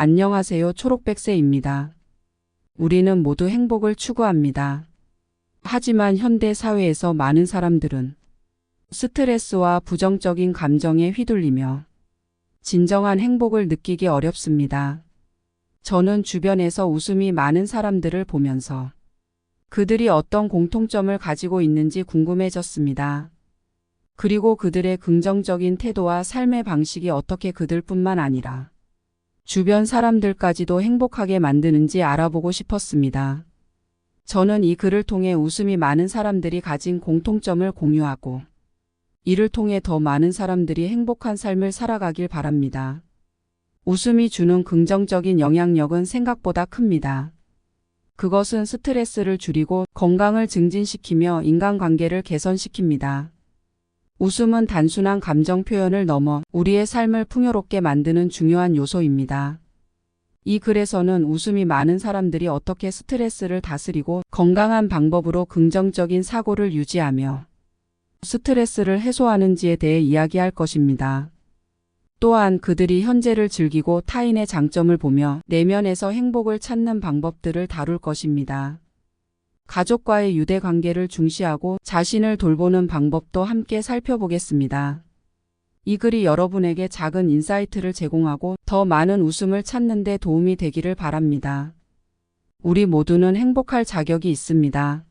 안녕하세요. 초록백세입니다. 우리는 모두 행복을 추구합니다. 하지만 현대 사회에서 많은 사람들은 스트레스와 부정적인 감정에 휘둘리며 진정한 행복을 느끼기 어렵습니다. 저는 주변에서 웃음이 많은 사람들을 보면서 그들이 어떤 공통점을 가지고 있는지 궁금해졌습니다. 그리고 그들의 긍정적인 태도와 삶의 방식이 어떻게 그들뿐만 아니라 주변 사람들까지도 행복하게 만드는지 알아보고 싶었습니다. 저는 이 글을 통해 웃음이 많은 사람들이 가진 공통점을 공유하고 이를 통해 더 많은 사람들이 행복한 삶을 살아가길 바랍니다. 웃음이 주는 긍정적인 영향력은 생각보다 큽니다. 그것은 스트레스를 줄이고 건강을 증진시키며 인간관계를 개선시킵니다. 웃음은 단순한 감정 표현을 넘어 우리의 삶을 풍요롭게 만드는 중요한 요소입니다. 이 글에서는 웃음이 많은 사람들이 어떻게 스트레스를 다스리고 건강한 방법으로 긍정적인 사고를 유지하며 스트레스를 해소하는지에 대해 이야기할 것입니다. 또한 그들이 현재를 즐기고 타인의 장점을 보며 내면에서 행복을 찾는 방법들을 다룰 것입니다. 가족과의 유대 관계를 중시하고 자신을 돌보는 방법도 함께 살펴보겠습니다. 이 글이 여러분에게 작은 인사이트를 제공하고 더 많은 웃음을 찾는 데 도움이 되기를 바랍니다. 우리 모두는 행복할 자격이 있습니다.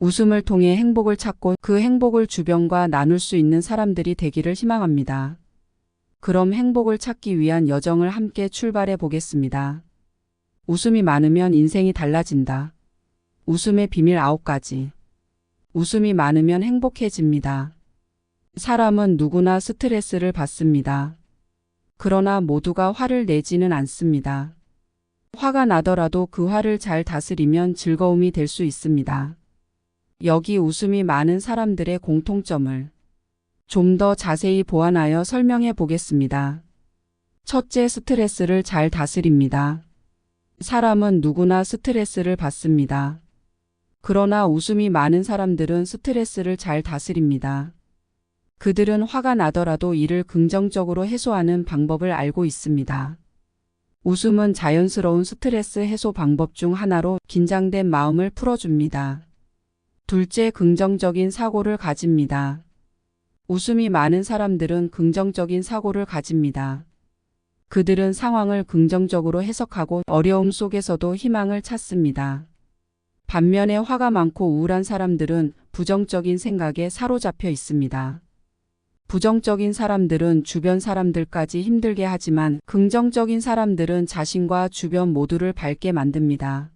웃음을 통해 행복을 찾고 그 행복을 주변과 나눌 수 있는 사람들이 되기를 희망합니다. 그럼 행복을 찾기 위한 여정을 함께 출발해 보겠습니다. 웃음이 많으면 인생이 달라진다. 웃음의 비밀 아홉 가지. 웃음이 많으면 행복해집니다. 사람은 누구나 스트레스를 받습니다. 그러나 모두가 화를 내지는 않습니다. 화가 나더라도 그 화를 잘 다스리면 즐거움이 될 수 있습니다. 여기 웃음이 많은 사람들의 공통점을 좀 더 자세히 보완하여 설명해 보겠습니다. 첫째, 스트레스를 잘 다스립니다. 사람은 누구나 스트레스를 받습니다. 그러나 웃음이 많은 사람들은 스트레스를 잘 다스립니다. 그들은 화가 나더라도 이를 긍정적으로 해소하는 방법을 알고 있습니다. 웃음은 자연스러운 스트레스 해소 방법 중 하나로 긴장된 마음을 풀어줍니다. 둘째, 긍정적인 사고를 가집니다. 웃음이 많은 사람들은 긍정적인 사고를 가집니다. 그들은 상황을 긍정적으로 해석하고 어려움 속에서도 희망을 찾습니다. 반면에 화가 많고 우울한 사람들은 부정적인 생각에 사로잡혀 있습니다. 부정적인 사람들은 주변 사람들까지 힘들게 하지만 긍정적인 사람들은 자신과 주변 모두를 밝게 만듭니다.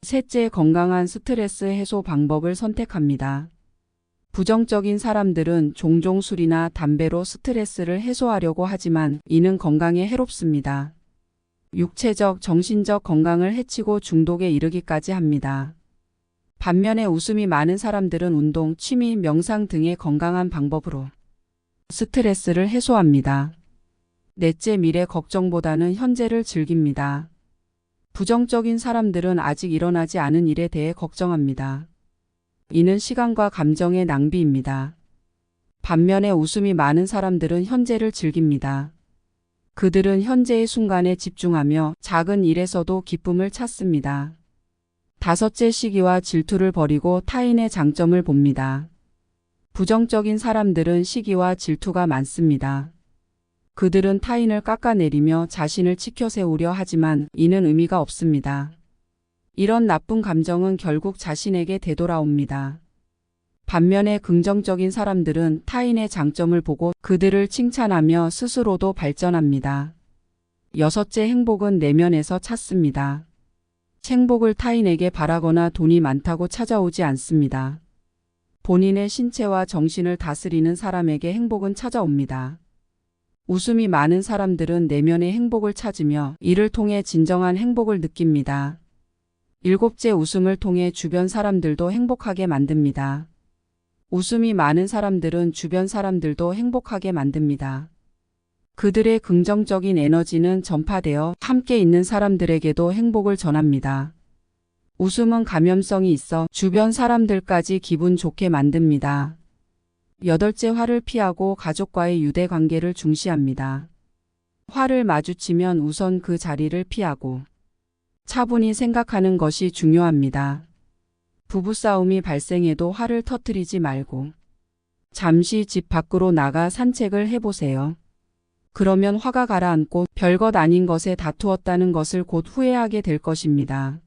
셋째, 건강한 스트레스 해소 방법을 선택합니다. 부정적인 사람들은 종종 술이나 담배로 스트레스를 해소하려고 하지만 이는 건강에 해롭습니다. 육체적, 정신적 건강을 해치고 중독에 이르기까지 합니다. 반면에 웃음이 많은 사람들은 운동, 취미, 명상 등의 건강한 방법으로 스트레스를 해소합니다. 넷째 미래 걱정보다는 현재를 즐깁니다. 부정적인 사람들은 아직 일어나지 않은 일에 대해 걱정합니다. 이는 시간과 감정의 낭비입니다. 반면에 웃음이 많은 사람들은 현재를 즐깁니다. 그들은 현재의 순간에 집중하며 작은 일에서도 기쁨을 찾습니다. 다섯째 시기와 질투를 버리고 타인의 장점을 봅니다. 부정적인 사람들은 시기와 질투가 많습니다. 그들은 타인을 깎아내리며 자신을 치켜세우려 하지만 이는 의미가 없습니다. 이런 나쁜 감정은 결국 자신에게 되돌아옵니다. 반면에 긍정적인 사람들은 타인의 장점을 보고 그들을 칭찬하며 스스로도 발전합니다. 여섯째 행복은 내면에서 찾습니다. 행복을 타인에게 바라거나 돈이 많다고 찾아오지 않습니다. 본인의 신체와 정신을 다스리는 사람에게 행복은 찾아옵니다. 웃음이 많은 사람들은 내면의 행복을 찾으며 이를 통해 진정한 행복을 느낍니다. 일곱째 웃음을 통해 주변 사람들도 행복하게 만듭니다. 웃음이 많은 사람들은 주변 사람들도 행복하게 만듭니다. 그들의 긍정적인 에너지는 전파되어 함께 있는 사람들에게도 행복을 전합니다. 웃음은 감염성이 있어 주변 사람들까지 기분 좋게 만듭니다. 여덟째 화를 피하고 가족과의 유대 관계를 중시합니다. 화를 마주치면 우선 그 자리를 피하고 차분히 생각하는 것이 중요합니다. 부부싸움이 발생해도 화를 터뜨리지 말고 잠시 집 밖으로 나가 산책을 해보세요. 그러면 화가 가라앉고 별것 아닌 것에 다투었다는 것을 곧 후회하게 될 것입니다.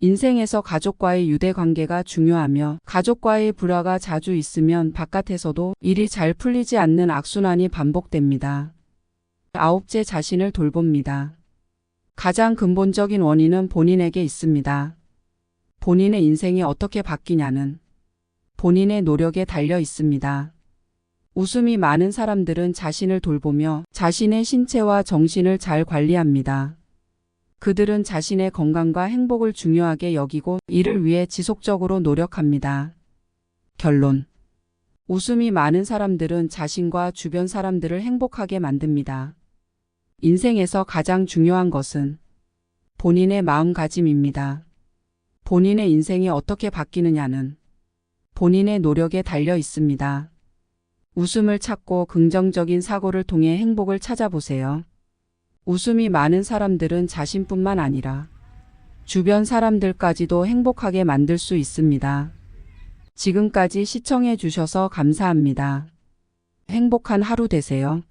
인생에서 가족과의 유대 관계가 중요하며 가족과의 불화가 자주 있으면 바깥에서도 일이 잘 풀리지 않는 악순환이 반복됩니다. 아홉째 자신을 돌봅니다. 가장 근본적인 원인은 본인에게 있습니다. 본인의 인생이 어떻게 바뀌냐는 본인의 노력에 달려 있습니다. 웃음이 많은 사람들은 자신을 돌보며 자신의 신체와 정신을 잘 관리합니다. 그들은 자신의 건강과 행복을 중요하게 여기고 이를 위해 지속적으로 노력합니다. 결론. 웃음이 많은 사람들은 자신과 주변 사람들을 행복하게 만듭니다. 인생에서 가장 중요한 것은 본인의 마음가짐입니다. 본인의 인생이 어떻게 바뀌느냐는 본인의 노력에 달려 있습니다. 웃음을 찾고 긍정적인 사고를 통해 행복을 찾아보세요. 웃음이 많은 사람들은 자신뿐만 아니라 주변 사람들까지도 행복하게 만들 수 있습니다. 지금까지 시청해 주셔서 감사합니다. 행복한 하루 되세요.